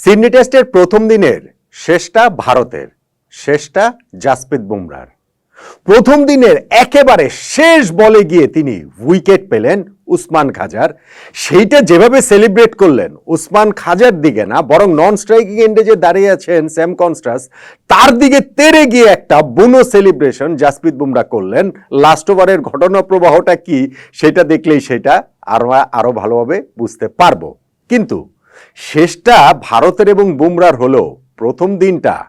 Sydney টেস্টের প্রথম দিনের শেষটা ভারতের, শেষটা জাসপ্রীত বুমরার প্রথম দিনের একেবারে শেষ বলে গিয়ে তিনি উইকেট পেলেন উসমান খাজার। সেইটা যেভাবে সেলিব্রেট করলেন, উসমান খাজার দিকে না, বরং নন স্ট্রাইকিং এন্ডে যে দাঁড়িয়ে আছেন স্যাম কনস্ট্রাস তার দিকে তেরে গিয়ে একটা বুনো সেলিব্রেশন জাসপ্রীত বুমরা করলেন। লাস্ট ওভারের ঘটনা প্রবাহটা কি, সেটা দেখলেই সেটা আরও আরও ভালোভাবে বুঝতে পারব। কিন্তু শেষটা ভারতের এবং বুমরার হলো প্রথম দিনটা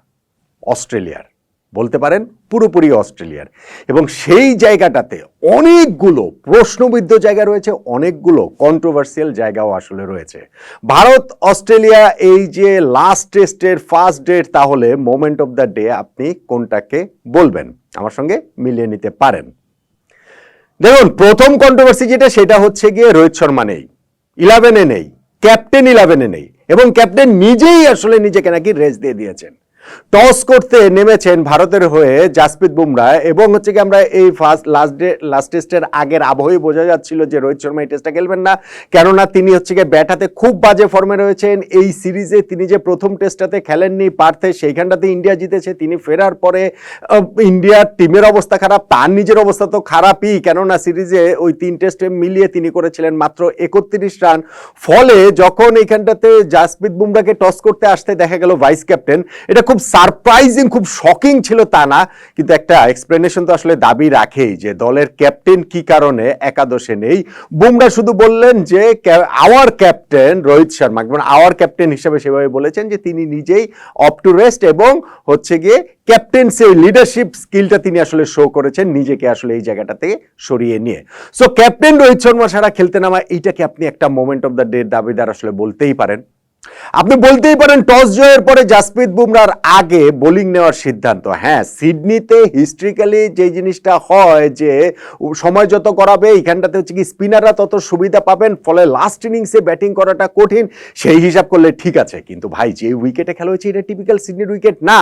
অস্ট্রেলিয়ার। বলতে পারেন পুরোপুরি অস্ট্রেলিয়ার। এবং সেই জায়গাটাতে অনেকগুলো প্রশ্নবিদ্ধ জায়গা রয়েছে, অনেকগুলো কন্ট্রোভার্সিয়াল জায়গাও আসলে রয়েছে। ভারত, অস্ট্রেলিয়া, এই যে লাস্ট টেস্টের ফার্স্ট ডেট তাহলে মোমেন্ট অফ দ্য ডে আপনি কোনটাকে বলবেন? আমার সঙ্গে মিলিয়ে নিতে পারেন। দেখুন, প্রথম কন্ট্রোভার্সি যেটা, সেটা হচ্ছে গিয়ে রোহিত শর্মা নেই ইলেভেনে নেই। ক্যাপ্টেন ইলেভেনে নেই এবং ক্যাপ্টেন নিজেই আসলে নিজেকে নাকি রেস্ট দিয়ে দিয়েছেন। টস করতে নেমেছেন ভারতের হয়ে জাসপ্রীত বুমরা এবং হচ্ছে কি আমরা এই ফার্স্ট লাস্ট ডে লাস্ট টেস্টের আগের আবহই বোঝা যাচ্ছিল যে রোহিত শর্মা এই টেস্টটা খেলবেন না। কেননা তিনি হচ্ছে গিয়ে ব্যাট হাতে খুব বাজে ফর্মে রয়েছেন। এই সিরিজে তিনি যে প্রথম টেস্টটাতে খেলেননি পার্থে, সেইখানটাতে ইন্ডিয়া জিতেছে। তিনি ফেরার পরে ইন্ডিয়ার টিমের অবস্থা খারাপ, তার নিজের অবস্থা তো খারাপই। কেননা সিরিজে ওই তিন টেস্টে মিলিয়ে তিনি করেছিলেন মাত্র একত্রিশ রান। ফলে যখন এইখানটাতে জাসপ্রীত বুমরাকে টস করতে আসতে দেখা গেল ভাইস ক্যাপ্টেন এটা খুব সারপ্রাইজিং খুব শকিং ছিল তা না। কিন্তু একটা এক্সপ্লেনেশন তো আসলে দাবি রাখেই যে দলের ক্যাপ্টেন কি কারণে একাদশে নেই। বুমরা শুধু বললেন যে আওয়ার ক্যাপ্টেন রোহিত শর্মা মানে আওয়ার ক্যাপ্টেন হিসেবে সেভাবে বলেছেন যে তিনি নিজেই অপ টু রেস্ট এবং হচ্ছে গিয়ে ক্যাপ্টেন্সি লিডারশিপ স্কিলটা তিনি আসলে শো করেছেন, নিজেকে আসলে এই জায়গাটা থেকে সরিয়ে নিয়ে। সো ক্যাপ্টেন রোহিত শর্মা ছাড়া খেলতে নামা, এইটাকে আপনি একটা মোমেন্ট অফ দ্য ডে দাবিদার আসলে বলতেই পারেন। আপনি বলতেই পারেন, টস জয়ের পরে জাসপ্রীত বুমরার আগে বোলিং নেওয়ার সিদ্ধান্ত। হ্যাঁ সিডনিতে হিস্ট্রিক্যালি যে জিনিসটা হয় যে সময় যত করাবে এইখানটাতে হচ্ছে কি স্পিনাররা তত সুবিধা পাবেন, ফলে লাস্ট ইনিংসে ব্যাটিং করাটা কঠিন, সেই হিসাব করলে ঠিক আছে। কিন্তু ভাই, যে উইকেটে খেলা হয়েছে, এটা টিপিক্যাল সিডনির উইকেট না।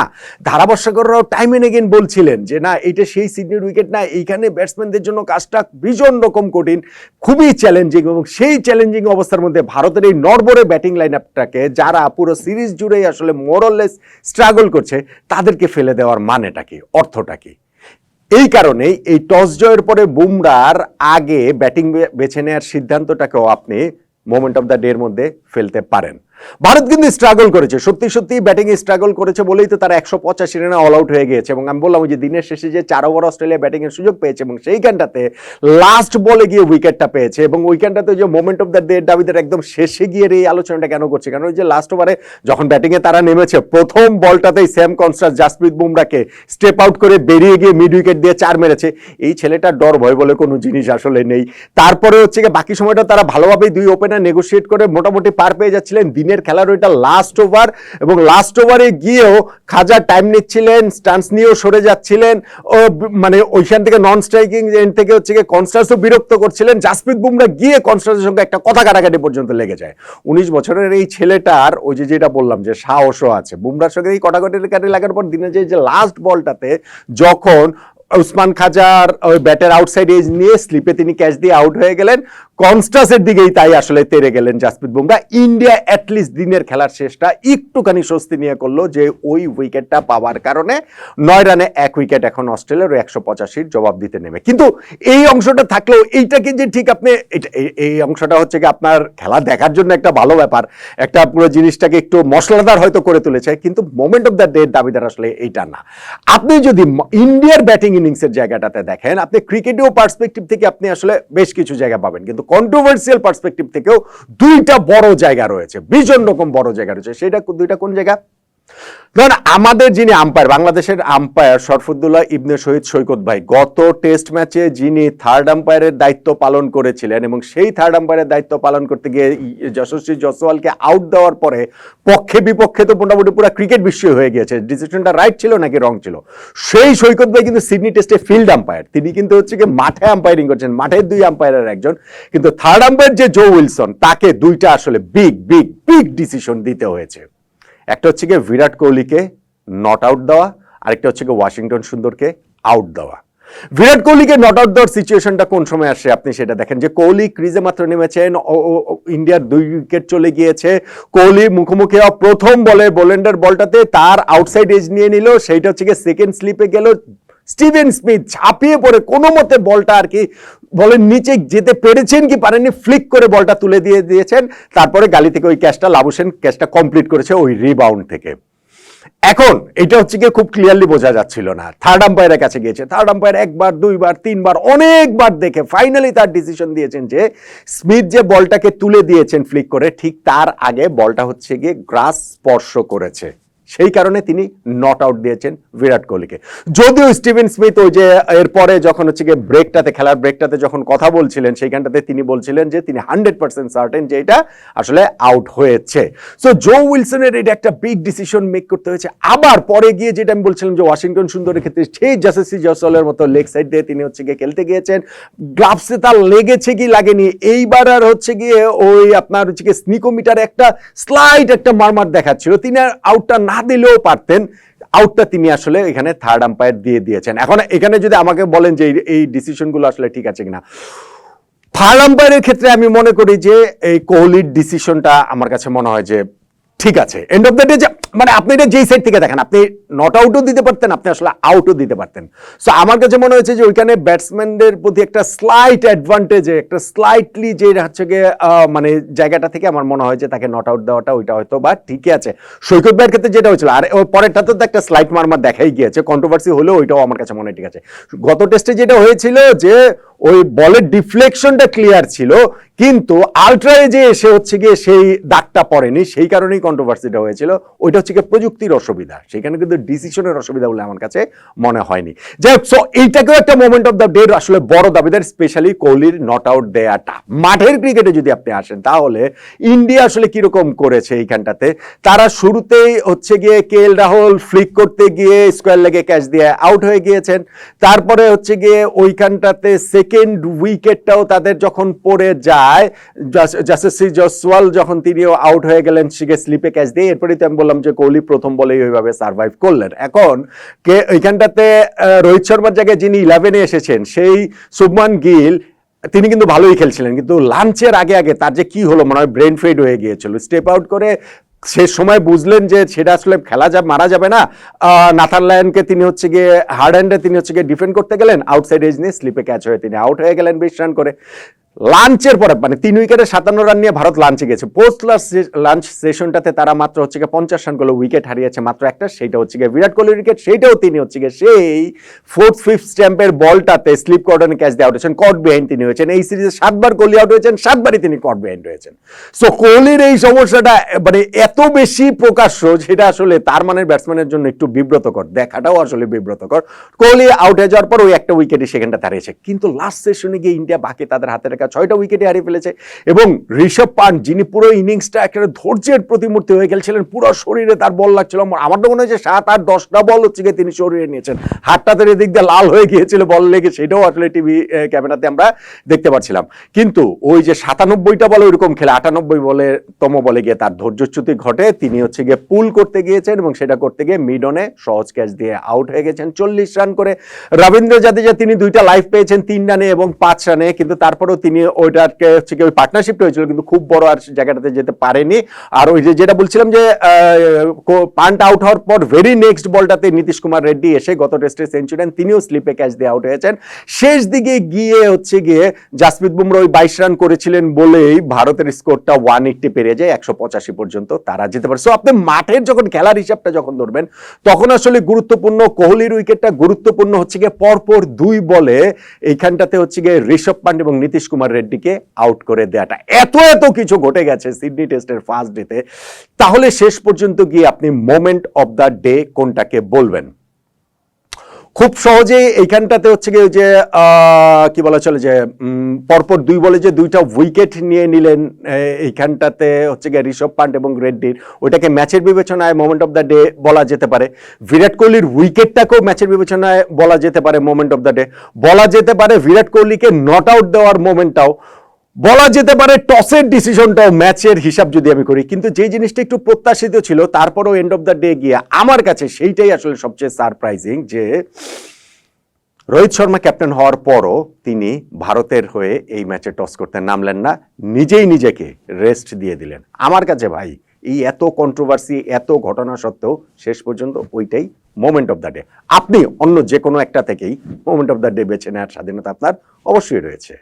ধারাবর্ষকররাও টাইম এন্ড এগেন বলছিলেন যে, না, এটা সেই সিডনির উইকেট না, এইখানে ব্যাটসম্যানদের জন্য কাজটা ভীষণ রকম কঠিন। খুবই চ্যালেঞ্জিং এবং সেই চ্যালেঞ্জিং অবস্থার মধ্যে ভারতের এই নড়বড়ে ব্যাটিং লাইন আপটাকে যারা পুরো সিরিজ জুড়েই আসলে মোরলেস স্ট্রাগল করছে, তাদেরকে ফেলে দেওয়ার মানেটা কি? অর্থটা কি? এই কারণেই এই টস জয়ের পরে বুমরার আগে ব্যাটিং বেছে নেওয়ার সিদ্ধান্তটাকেও আপনি মোমেন্ট অফ দ্য ডে এর মধ্যে ফেলতে পারেন। ভারত কিন্তু স্ট্রাগল করেছে। সত্যি সত্যি ব্যাটিং স্ট্রাগল করেছে বলেই তো তারা একশো পঁচাশি রানে অল আউট হয়ে গিয়েছে এবং আমি বললাম যে দিনের শেষে যে চার ওভার অস্ট্রেলিয়া ব্যাটিং এর সুযোগ পেয়েছে এবং সেইখানটাতে লাস্ট বলে গিয়ে উইকেটটা পেয়েছে এবং উইকেটটাতে যে মোমেন্ট অফ দ্য ডে দাবিদের একদম শেষে গিয়ে এই আলোচনাটা কেন করছে? কারণ ওই যে লাস্ট ওভারে যখন ব্যাটিং এ তারা নেমেছে, প্রথম বলটাতেই স্যাম কনস্টাস জাসপ্রীত বুমরাকে স্টেপ আউট করে বেরিয়ে গিয়ে মিড উইকেট দিয়ে চার মেরেছে। এই ছেলেটার ডর, ভয় বলে কোনো জিনিস আসলে নেই। তারপরে হচ্ছে বাকি সময়টা তারা ভালোভাবেই দুই ওপেনার নেগোসিয়েট করে মোটামুটি পার পেয়ে যাচ্ছিলেন। দিনের খেলার ওইটা লাস্ট ওভার এবং লাস্ট ওভারে গিয়েও খাজা টাইম নিচ্ছিলেন স্টান্স নিয়েও সরে যাচ্ছিলেন, ও মানে ওইখান থেকে নন স্ট্রাইকিং এন্ড থেকে হচ্ছে গিয়ে কনস্টান্সও বিরক্ত করছিলেন জাসপ্রীত বুমরা গিয়ে কনস্টান্সের সঙ্গে একটা কথা কাটাকাটি পর্যন্ত লেগে যায়। উনিশ বছরের এই ছেলেটার, ওই যে যেটা বললাম যে সাহসও আছে বুমরার সঙ্গে এই কটাকটি কাটি লাগার পর দিনে যে লাস্ট বলটাতে যখন উসমান খাজার ওই ব্যাটের আউটসাইড এজ নিয়ে স্লিপে তিনি ক্যাচ দিয়ে আউট হয়ে গেলেন কনস্টাসের দিকেই তাই আসলে তেরে গেলেন জাসপ্রীত বুমরা। ইন্ডিয়া অ্যাটলিস্ট দিনের খেলার শেষটা একটুখানি স্বস্তি নিয়ে করল যে ওই উইকেটটা পাওয়ার কারণে নয় রানে এক উইকেট এখন অস্ট্রেলিয়ার একশো পঁচাশির জবাব দিতে নেমে। কিন্তু এই অংশটা থাকলেও এইটাকে যে ঠিক আপনি এই- অংশটা হচ্ছে কি আপনার খেলা দেখার জন্য একটা ভালো ব্যাপার, একটা পুরো জিনিসটাকে একটু মশলাদার হয়তো করে তুলেছে, কিন্তু মোমেন্ট অফ দ্য ডে দাবিদার আসলে এইটা না। আপনি যদি ইন্ডিয়ার ব্যাটিং ইনিংসের জায়গাটাতে দেখেন, আপনি ক্রিকেটেও পার্সপেক্টিভ থেকে আপনি আসলে বেশ কিছু জায়গা পাবেন, কিন্তু কন্ট্রোভার্সিয়াল পার্সপেক্টিভ থেকেও দুইটা বড় জায়গা রয়েছে, ভীষণ রকম বড় জায়গা রয়েছে। সেটা দুইটা কোন জায়গা? ধরেন, আমাদের যিনি আম্পায়ার বাংলাদেশের আম্পায়ার শরফুদ্দুল্লাহ ইবনে শহীদ সৈকত ভাই, গত টেস্ট ম্যাচে যিনি থার্ড আম্পায়ারের দায়িত্ব পালন করেছিলেন এবং সেই থার্ড আম্পায়ারের দায়িত্ব পালন করতে গিয়ে যশস্বী জসওয়ালকে আউট দেওয়ার পরে পক্ষে বিপক্ষে তো মোটামুটি পুরো ক্রিকেট বিশ্ব হয়ে গিয়েছে। ডিসিশনটা রাইট ছিল নাকি রং ছিল? সেই সৈকত ভাই কিন্তু সিডনি টেস্টে ফিল্ড আম্পায়ার তিনি কিন্তু হচ্ছে কি মাঠে আম্পায়ারিং করছেন মাঠের দুই আম্পায়ারের একজন। কিন্তু থার্ড আম্পায়ার যে জো উইলসন তাকে দুইটা আসলে বিগ বিগ বিগ ডিসিশন দিতে হয়েছে। একটা হচ্ছে গিয়ে বিরাট কোহলিকে নট আউট দেওয়া, আরেকটা হচ্ছে গিয়ে ওয়াশিংটন সুন্দরকে আউট দেওয়া। বিরাট কোহলিকে নট আউট দেওয়ার সিচুয়েশনটা কোন সময় আসে আপনি সেটা দেখেন। যে কোহলি ক্রিজে মাত্র নেমেছেন ইন্ডিয়ার দুই উইকেট চলে গিয়েছে। কোহলি মুখোমুখি হওয়া প্রথম বলে বোলেন্ডার বলটাতে তার আউটসাইড এজ নিয়ে নিল, সেইটা হচ্ছে গিয়ে সেকেন্ড স্লিপে গেল। স্টিভেন স্মিথ ঝাঁপিয়ে পড়ে কোনো মতে বলটা আর কি বলের নিচে যেতে পেরেছেন কি পারেননি ফ্লিক করে বলটা তুলে দিয়ে দিয়েছেন, তারপরে গালি থেকে ওই ক্যাচটা লাবুসেন ক্যাচটা কমপ্লিট করেছে ওই রিবাউন্ড থেকে। এখন এটা হচ্ছে গিয়ে খুব ক্লিয়ারলি বোঝা যাচ্ছিল না। থার্ড আম্পায়ারের কাছে গিয়েছে। থার্ড আম্পায়ার একবার, দুইবার, তিনবার, অনেকবার দেখে ফাইনালি তার ডিসিশন দিয়েছেন যে স্মিথ যে বলটাকে তুলে দিয়েছেন ফ্লিক করে, ঠিক তার আগে বলটা হচ্ছে গিয়ে গ্রাস স্পর্শ করেছে। সেই কারণে তিনি নট আউট দিয়েছেন বিরাট কোহলিকে। যদিও স্টিভেন স্মিথ ওই যে এরপরে যখন হচ্ছে গিয়ে ব্রেকটাতে খেলার ব্রেকটাতে যখন কথা বলছিলেন, সেইখানটাতে তিনি বলছিলেন যে তিনি হান্ড্রেড পার্সেন্ট সার্টেন যে এটা আসলে আউট হয়েছে। সো জো উইলসনের এটা একটা বিগ ডিসিশন মেক করতে হয়েছে। আবার পরে গিয়ে যেটা আমি বলছিলাম যে ওয়াশিংটন সুন্দরের ক্ষেত্রে সেই জাসেসি জসলের মতো লেগ সাইড দিয়ে তিনি হচ্ছে গিয়ে খেলতে গিয়েছেন। গ্লাভসে তার লেগেছে কি লাগেনি? এইবার আর হচ্ছে গিয়ে ওই আপনার হচ্ছে গিয়ে স্নিকোমিটারে একটা স্লাইড একটা মারমার দেখাচ্ছিল। তিনি আর আউটটা না দিলেও পারতেন আউটটা তিনি আসলে এখানে থার্ড আম্পায়ার দিয়ে দিয়েছেন। এখন এখানে যদি আমাকে বলেন যে এই- ডিসিশনগুলো আসলে ঠিক আছে কিনা। থার্ড আম্পায়ারের ক্ষেত্রে আমি মনে করি যে এই কোহলির ডিসিশনটা আমার কাছে মনে হয় যে ঠিক আছে। এন্ড অফ দ্য ডে মানে আপনি এটা যেই সাইড থেকে দেখেন, আপনি নট আউটও দিতে পারতেন, আপনি আসলে আউটও দিতে পারতেন। সো আমার কাছে মনে হয়েছে যে ওইখানে ব্যাটসম্যানদের প্রতি একটা স্লাইট অ্যাডভান্টেজে একটা স্লাইটলি যে হচ্ছে গিয়ে মানে জায়গাটা থেকে আমার মনে হয় যে তাকে নট আউট দেওয়াটা, ওইটা হয়তো বা ঠিকই আছে। সৈকত ভাইয়ের ক্ষেত্রে যেটা হয়েছিল, আর ওর পরেরটাতে তো একটা স্লাইট মারমার দেখাই গিয়েছে কন্ট্রোভার্সি হলেও ওইটাও আমার কাছে মনে হয় ঠিক আছে। গত টেস্টে যেটা হয়েছিল যে ওই বলের ডিফ্লেকশনটা ক্লিয়ার ছিল, কিন্তু আলট্রায় যে এসে হচ্ছে গিয়ে সেই দাগটা পড়েনি, সেই কারণেই কন্ট্রোভার্সিটা হয়েছিল। ওইটা হচ্ছে গিয়ে প্রযুক্তির অসুবিধা, সেখানে কিন্তু ডিসিশনের অসুবিধা বলে আমার কাছে মনে হয়নি। যাই হোক সো এইটাকেও একটা মোমেন্ট অফ দ্য ডে আসলে বড় দাবিদার স্পেশালি কোহলির নট আউট দেয়াটা। মাঠের ক্রিকেটে যদি আপনি আসেন, তাহলে ইন্ডিয়া আসলে কীরকম করেছে এইখানটাতে? তারা শুরুতেই হচ্ছে গিয়ে কে এল রাহুল ফ্লিক করতে গিয়ে স্কোয়ার লেগে ক্যাচ দিয়ে আউট হয়ে গিয়েছেন। তারপরে হচ্ছে গিয়ে ওইখানটাতে সেকেন্ড উইকেটটাও তাদের যখন পড়ে যায় জাসেসি জসওয়াল যখন তিনিও আউট হয়ে গেলেন শিখে স্লিপে ক্যাচ দিয়ে, এরপরেই তো আমি বললাম যে কোহলি প্রথম বলেই ওইভাবে সার্ভাইভ করলেন। এখন, কে ওইখানটাতে রোহিত শর্মার জায়গায় যিনি ইলেভেনে এসেছেন, সেই শুভমান গিল, তিনি কিন্তু ভালোই খেলছিলেন, কিন্তু লাঞ্চের আগে আগে তার যে কি হলো, মনে হয় ব্রেন ফেড হয়ে গিয়েছিল। স্টেপ আউট করে শেষ সময় বুঝলেন যে সেটা আসলে খেলা যা মারা যাবে না। নাথান লায়নকে তিনি হচ্ছে গিয়ে হার্ড হ্যান্ডে তিনি হচ্ছে গিয়ে ডিফেন্ড করতে গেলেন। আউটসাইড এজ নিয়ে স্লিপে ক্যাচ হয়ে তিনি আউট হয়ে গেলেন বিশ রান করে। লাঞ্চের পরে মানে তিন উইকেটে সাতান্ন রান নিয়ে ভারত লাঞ্চে গেছে। পোস্ট লাঞ্চ সেশনটাতে তারা মাত্র হচ্ছে গিয়ে পঞ্চাশ রান করল উইকেট হারিয়েছে মাত্র একটা। সেটা হচ্ছে গিয়ে বিরাট কোহলির উইকেট সেইটাও তিনি হচ্ছে গিয়ে সেই ফোর্থ ফিফথ স্ট্যাম্পের বলটাতে স্লিপ কর্ডনে ক্যাচ দিয়ে আউট হয়েছেন। কট বিহাইন্ড তিনি হয়েছেন। এই সিরিজে সাতবার কোহলি আউট হয়েছেন, সাতবারই তিনি কট বিহাইন্ড হয়েছেন সো কোহলির এই সমস্যাটা মানে এত বেশি প্রকাশ্য যেটা আসলে তার মানের ব্যাটসম্যানের জন্য একটু বিব্রতকর, দেখাটাও আসলে বিব্রতকর। কোহলি আউট হয়ে যাওয়ার পর ওই একটা উইকেটে সেখানটা হারিয়েছে কিন্তু লাস্ট সেশনে গিয়ে ইন্ডিয়া বাকি তাদের হাতে রাখা ছয়টা উইকেটে হারিয়ে ফেলেছে এবং ঋষভ পান্ট, যিনি পুরো ইনিংসটা একটা ধৈর্যের প্রতিমূর্তি হয়ে খেলছিলেন, পুরো শরীরে তার বল লাগছিল। আমার তো মনে হয়েছে সাত আট দশটা বল হচ্ছে গিয়ে তিনি শরীরে নিয়েছেন। হাতটা তার এদিক দিয়ে লাল হয়ে গিয়েছিল বল লেগে, সেটাও আসলে টিভি ক্যামেরাতে আমরা দেখতে পাচ্ছিলাম। কিন্তু ওই যে সাতানব্বইটা বলে ওইরকম খেলে, আটানব্বই বলে তম বলে গিয়ে তার ধৈর্যচ্যুতি ঘটে, তিনি হচ্ছে গিয়ে পুল করতে গিয়েছেন এবং সেটা করতে গিয়ে মিডনে সহজ ক্যাচ দিয়ে আউট হয়ে গেছেন। চল্লিশ রান করে রবীন্দ্র জাদেজা, তিনি দুইটা লাইফ পেয়েছেন, তিন রানে এবং পাঁচ রানে, কিন্তু তারপরেও তিনি ওইটাকে হচ্ছে কি ওই পার্টনারশিপটা হয়েছিল, কিন্তু খুব বড় আর জায়গাটাতে যেতে পারেনি। আর ওই যে যেটা বলছিলাম যে পান্ট আউট হওয়ার পর ভেরি নেক্সট বলটাতে নীতিশ কুমার রেড্ডি এসে গত টেস্টে সেঞ্চুরি তিনিও স্লিপে ক্যাচ দিয়ে আউট হয়েছেন। শেষ দিকে গিয়ে হচ্ছে গিয়ে জাসপ্রীত বুমরা ওই বাইশ রান করেছিলেন বলেই ভারতের স্কোরটা ওয়ান এইটটি পেরিয়ে যায়, একশো পঁচাশি পর্যন্ত। তারা যেতে পারে। সো আপনি মাঠের যখন খেলার হিসাবটা যখন ধরবেন, তখন আসলে গুরুত্বপূর্ণ কোহলির উইকেটটা গুরুত্বপূর্ণ হচ্ছে গিয়ে পরপর দুই বলে এইখানটাতে হচ্ছে গিয়ে ঋষভ পান্ডে এবং নীতিশ কুমার রেড্ডিকে আউট করে দেওয়াটা এত এত কিছু ঘটে গেছে সিডনি টেস্টের ফার্স্ট ডেতে তাহলে শেষ পর্যন্ত গিয়ে আপনি মোমেন্ট অব দ্য ডে কোনটাকে বলবেন? খুব সহজেই এইখানটাতে হচ্ছে গিয়ে যে কি বলা চলে যে পরপর দুই বলে যে দুইটা উইকেট নিয়ে নিলেন এইখানটাতে হচ্ছে গিয়ে ঋষভ পান্ট এবং রেড্ডির। ওইটাকে ম্যাচের বিবেচনায় মোমেন্ট অফ দ্য ডে বলা যেতে পারে। বিরাট কোহলির উইকেটটাকেও ম্যাচের বিবেচনায় বলা যেতে পারে মোমেন্ট অফ দ্য ডে বলা যেতে পারে বিরাট কোহলিকে নট আউট দেওয়ার মোমেন্টটাও বলা যেতে পারে টসের ডিসিশনটাও ম্যাচের হিসাব যদি আমি করি, কিন্তু যে জিনিসটা একটু প্রত্যাশিত ছিল, তারপরেও এন্ড অফ দ্য ডে গিয়ে আমার কাছে সেইটাই আসলে সবচেয়ে সারপ্রাইজিং যে রোহিত শর্মা ক্যাপ্টেন হওয়ার পরও তিনি ভারতের হয়ে এই ম্যাচে টস করতে নামলেন না, নিজেই নিজেকে রেস্ট দিয়ে দিলেন। আমার কাছে ভাই, এই এত কন্ট্রোভার্সি এত ঘটনা সত্ত্বেও শেষ পর্যন্ত ওইটাই মোমেন্ট অফ দ্য ডে আপনি অন্য যে কোনো একটা থেকেই মোমেন্ট অফ দ্য ডে বেছে নেওয়ার স্বাধীনতা আপনার অবশ্যই রয়েছে।